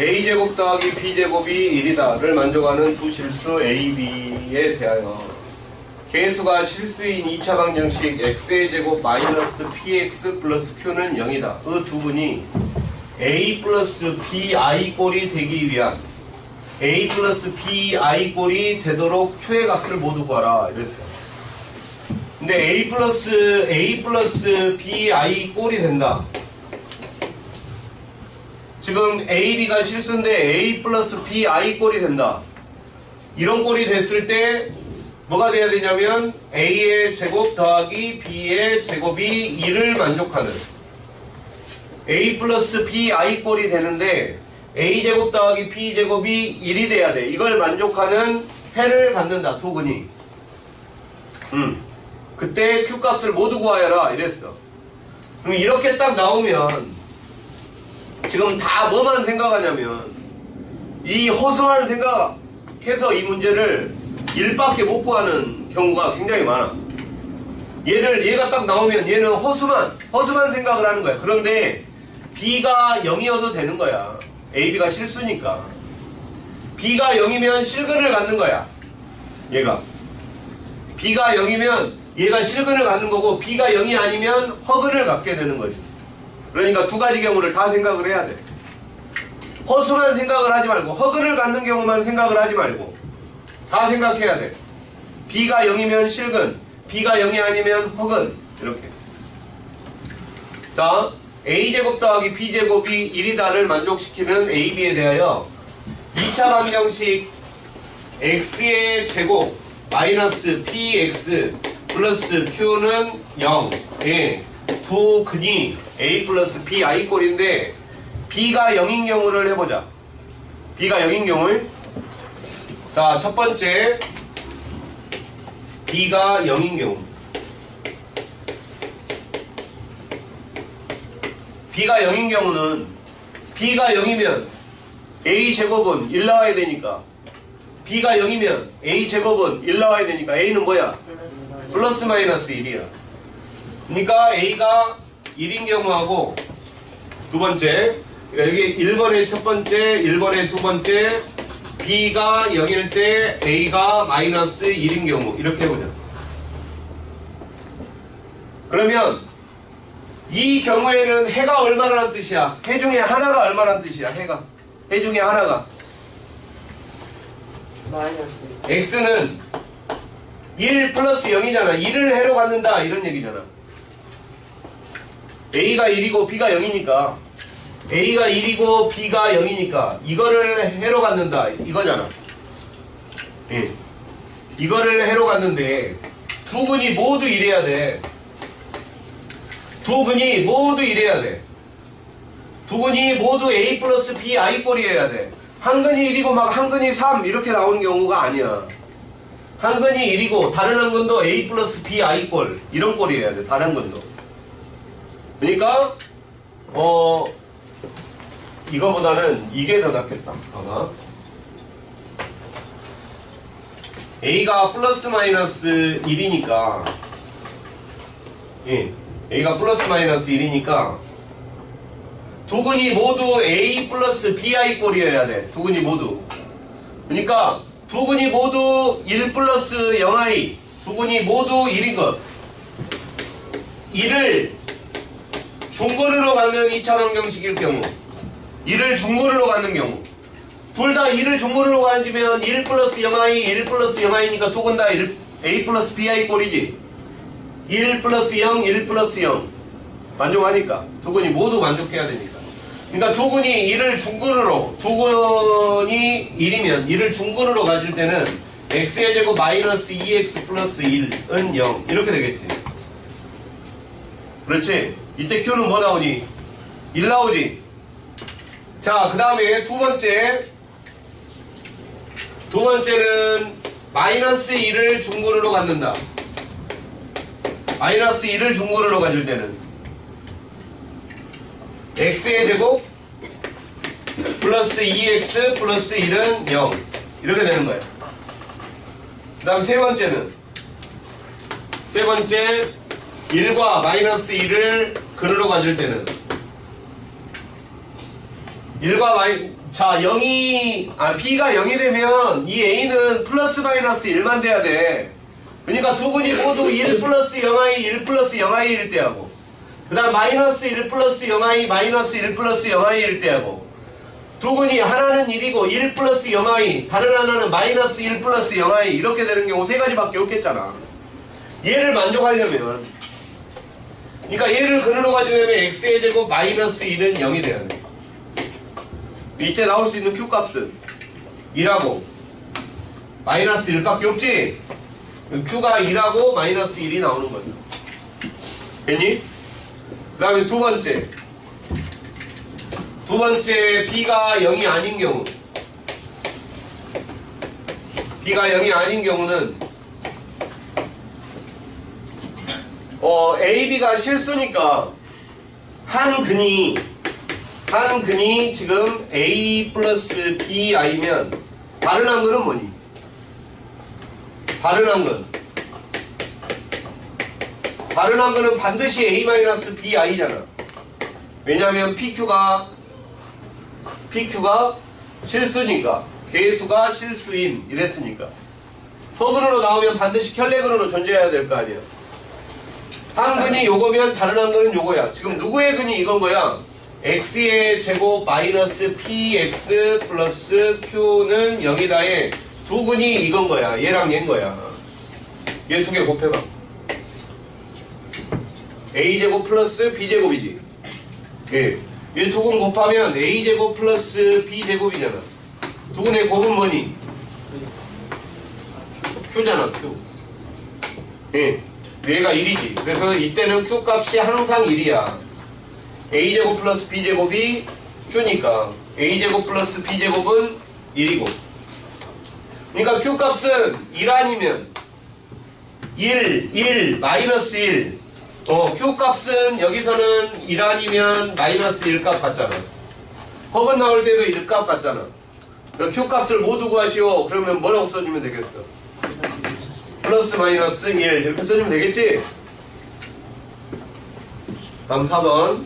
a제곱 더하기 b제곱이 1이다를 만족하는 두 실수 a, b에 대하여 개수가 실수인 2차 방정식 x의 제곱 마이너스 px 플러스 q는 0이다. 그 두 분이 a 플러스 bi 꼴이 되기 위한 a 플러스 bi 꼴이 되도록 q의 값을 모두 구하라 이랬어요. 근데 a 플러스 a 플러스 bi 꼴이 된다. 지금 a, b가 실수인데 a 플러스 bi 꼴이 된다. 이런 꼴이 됐을 때 뭐가 돼야 되냐면 a의 제곱 더하기 b의 제곱이 1을 만족하는 a 플러스 bi 꼴이 되는데 a 제곱 더하기 b 제곱이 1이 돼야 돼. 이걸 만족하는 해를 갖는다 두 근이. 음. 그때 q 값을 모두 구하여라 이랬어. 그럼 이렇게 딱 나오면 지금 다 뭐만 생각하냐면 이 허술한 생각해서 이 문제를 1밖에 못 구하는 경우가 굉장히 많아. 얘를 얘가 딱 나오면 얘는 허수만 허수만 생각을 하는 거야. 그런데 b가 0이어도 되는 거야. a, b가 실수니까. b가 0이면 실근을 갖는 거야. 얘가. b가 0이면 얘가 실근을 갖는 거고 b가 0이 아니면 허근을 갖게 되는 거지. 그러니까 두 가지 경우를 다 생각을 해야 돼. 허술한 생각을 하지 말고 허근을 갖는 경우만 생각을 하지 말고 다 생각해야 돼. b가 0이면 실근, b가 0이 아니면 허근 이렇게. 자, a제곱 더하기 b제곱이 1이다를 만족시키는 ab에 대하여 2차 방정식 x의 제곱 마이너스 px 플러스 q는 0의 두 근이 a 플러스 bi 꼴인데 b가 0인 경우를 해보자. b가 0인 경우를 자, 첫 번째 b가 0인 경우 b가 0인 경우는 b가 0이면 a 제곱은 1 나와야 되니까 b가 0이면 a 제곱은 1 나와야 되니까 a는 뭐야? 플러스 마이너스 1이야. 그러니까 a가 1인 경우하고 두 번째 그러니까 여기 1번의 첫 번째, 1번의 두 번째 b가 0일 때 a가 마이너스 1인 경우 이렇게 해보자. 그러면 이 경우에는 해가 얼마라는 뜻이야? 해 중에 하나가 얼마라는 뜻이야? 해가 해 중에 하나가 마이너스 x는 1 플러스 0이잖아. 1을 해로 갖는다 이런 얘기잖아. A가 1이고 b가 0이니까 a가 1이고 b가 0이니까 이거를 해로 갖는다 이거잖아. 예. 이거를 해로 갖는데 두 근이 모두 이래야 돼. 두 근이 모두 이래야 돼. 두 근이 모두 a 플러스 b i 꼴이어야 돼. 한 근이 1이고 막 한 근이 3 이렇게 나오는 경우가 아니야. 한 근이 1이고 다른 한 근도 a 플러스 b i 꼴 이런 꼴이어야 돼. 다른 근도. 그러니까 어 이거보다는 이게 더 낫겠다. 봐봐. a가 플러스 마이너스 1이니까 예, a가 플러스 마이너스 1이니까 두 근이 모두 a 플러스 bi 꼴이어야 돼. 두 근이 모두. 그러니까 두 근이 모두 1 플러스 0i 두 근이 모두 1인 것. 1을 중근으로 갖는 2차 방정식일 경우 1을 중근으로 갖는 경우 둘다 1을 중근으로 가지면 1 플러스 0i 1 플러스 0i니까 두근다 a 플러스 bi 꼴이지. 1 플러스 0 1 플러스 0 만족하니까. 두 근이 모두 만족해야 되니까. 그러니까 두 근이 1을 중근으로 두 근이 1이면 1을 중근으로 가질 때는 x의 제곱 마이너스 2x 플러스 1은 0 이렇게 되겠지. 그렇지 이때 q는 뭐 나오니? 1 나오지? 자 그 다음에 두 번째. 두 번째는 마이너스 1을 중근으로 갖는다. 마이너스 1을 중근으로 가질 때는 x의 제곱 플러스 2x 플러스 1은 0 이렇게 되는 거예요. 그 다음 세 번째는 세 번째 1과 마이너스 1을 근으로 가질 때는. 1과 마이 자 0이 아 B가 0이 되면 이 A는 플러스 마이너스 1만 돼야 돼. 그러니까 두 근이 모두 1 플러스 0i 1 플러스 0i일 때 하고 그 다음 마이너스 1 플러스 0i 마이너스 1 플러스 0i일 때 하고 두 근이 하나는 1이고 1 플러스 0i 다른 하나는 마이너스 1 플러스 0i 이렇게 되는 경우 세 가지밖에 없겠잖아. 얘를 만족하려면 그러니까 얘를 근으로 가지려면 x의 제곱 마이너스 1은 0이 돼야 돼 밑에 나올 수 있는 q 값은 2라고. 마이너스 1밖에 없지? q가 2라고 마이너스 1이 나오는 거죠. 됐니? 그 다음에 두 번째. 두 번째 b가 0이 아닌 경우. B가 0이 아닌 경우는 어 AB가 실수니까 한 근이 한 근이 지금 A 플러스 BI면 다른 한 근은 뭐니? 다른 한 근. 다른 한 근은 반드시 A 마이너스 BI잖아. 왜냐하면 PQ가 PQ가 실수니까 개수가 실수인 이랬으니까 허근으로 나오면 반드시 켤레근으로 존재해야 될 거 아니야. 한 근이 요거면 다른 한 근은 요거야. 지금 누구의 근이 이건 거야? x의 제곱 마이너스 px 플러스 q는 0이다의 두 근이 이건 거야. 얘랑 얘인 거야. 얘 두 개 곱해봐. a제곱 플러스 b제곱이지. 예. 얘두 근 곱하면 a제곱 플러스 b제곱이잖아. 두 근의 곱은 뭐니? q잖아, q. 예. 얘가 1이지. 그래서 이때는 q 값이 항상 1이야. a제곱 플러스 b제곱이 q니까 a제곱 플러스 b제곱은 1이고. 그러니까 q 값은 1 아니면 1, 1, 마이너스 1. 어, q 값은 여기서는 1 아니면 마이너스 1 값 같잖아. 허근 나올 때도 1값 같잖아. 그 q 값을 모두 구하시오. 그러면 뭐라고 써주면 되겠어? 플러스 마이너스 1 이렇게 써주면 되겠지? 다음 4번